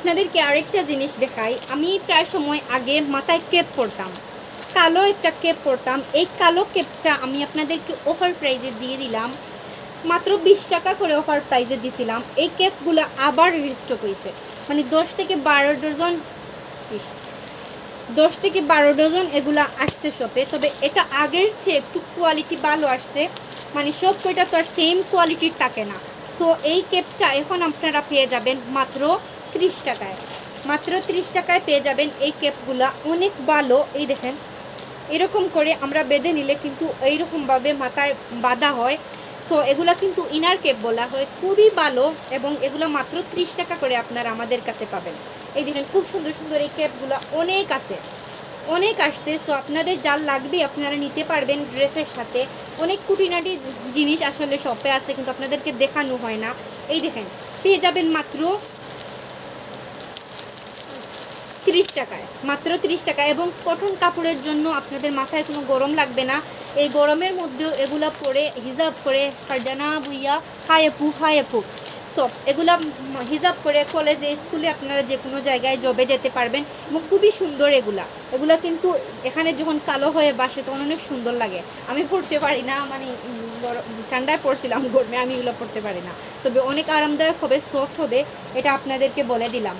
আপনাদেরকে আরেকটা জিনিস দেখাই। আমি প্রায় সময় আগে মাথায় কেপ পরতাম, কালো একটা কেপ পরতাম। এই কালো কেপটা আমি আপনাদেরকে অফার প্রাইজে দিয়ে দিলাম। মাত্র বিশ টাকা করে অফার প্রাইজে দিছিলাম। এই কেপগুলো আবার রিস্টক হয়েছে মানে দশ থেকে বারো ডজন দশ থেকে বারো ডজন এগুলা আসছে শপে তবে এটা আগের চেয়ে একটু কোয়ালিটি ভালো আসছে। মানে সব কয়টা তো আর সেম কোয়ালিটির থাকে না। সো এই কেপটা এখন আপনারা পেয়ে যাবেন মাত্র ত্রিশ টাকায়। মাত্র ত্রিশ টাকায় পেয়ে যাবেন এই কেপগুলা। অনেক ভালো এই দেখেন। এরকম করে আমরা বেঁধে নিলে কিন্তু এইরকমভাবে মাথায় বাঁধা হয়। সো এগুলা কিন্তু ইনার কেপ বলা হয়। খুবই ভালো এবং এগুলো মাত্র ত্রিশ টাকা করে আপনারা আমাদের কাছে পাবেন। এই দেখেন, খুব সুন্দর সুন্দর এই ক্যাপগুলো অনেক আছে। অনেক আসছে। সো আপনাদের যার লাগবে আপনারা নিতে পারবেন ড্রেসের সাথে। অনেক খুঁটিনাটি জিনিস আসলে শপে আছে, কিন্তু আপনাদেরকে দেখানো হয় না। এই দেখেন, পেয়ে যাবেন মাত্র তিরিশ টাকায়, মাত্র তিরিশ টাকা। এবং কটন কাপড়ের জন্য আপনাদের মাথায় কোনো গরম লাগবে না। এই গরমের মধ্যেও এগুলা পরে হিজাব করে ফারজানা বুইয়া হায়েপু হায়েপু সব এগুলা হিজাব করে কলেজে স্কুলে আপনারা যে কোনো জায়গায় জবে যেতে পারবেন। এবং খুবই সুন্দর এগুলা। এগুলা কিন্তু এখানে যখন কালো হয়ে বাসে, তখন অনেক সুন্দর লাগে। আমি পড়তে পারি না মানে ঠান্ডায় পড়ছিলাম গরমে, আমি এগুলো পড়তে পারি না। তবে অনেক আরামদায়ক হবে সফট হবে, এটা আপনাদেরকে বলে দিলাম।